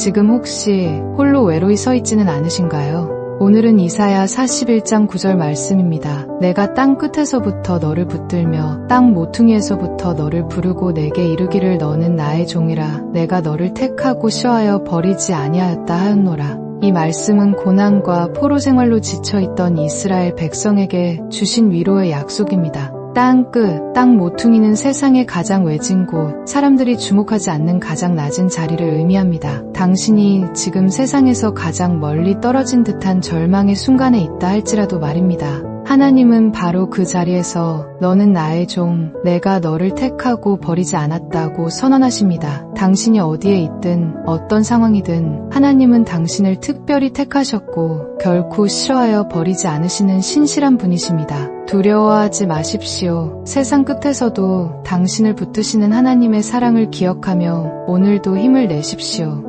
지금 혹시 홀로 외로이 서 있지는 않으신가요? 오늘은 이사야 41장 9절 말씀입니다. 내가 땅 끝에서부터 너를 붙들며 땅 모퉁이에서부터 너를 부르고 내게 이르기를 너는 나의 종이라 내가 너를 택하고 시하여 버리지 아니하였다 하였노라. 이 말씀은 고난과 포로 생활로 지쳐 있던 이스라엘 백성에게 주신 위로의 약속입니다. 땅 끝, 땅 모퉁이는 세상의 가장 외진 곳, 사람들이 주목하지 않는 가장 낮은 자리를 의미합니다. 당신이 지금 세상에서 가장 멀리 떨어진 듯한 절망의 순간에 있다 할지라도 말입니다. 하나님은 바로 그 자리에서 너는 나의 종, 내가 너를 택하고 버리지 않았다고 선언하십니다. 당신이 어디에 있든 어떤 상황이든 하나님은 당신을 특별히 택하셨고 결코 싫어하여 버리지 않으시는 신실한 분이십니다. 두려워하지 마십시오. 세상 끝에서도 당신을 붙드시는 하나님의 사랑을 기억하며 오늘도 힘을 내십시오.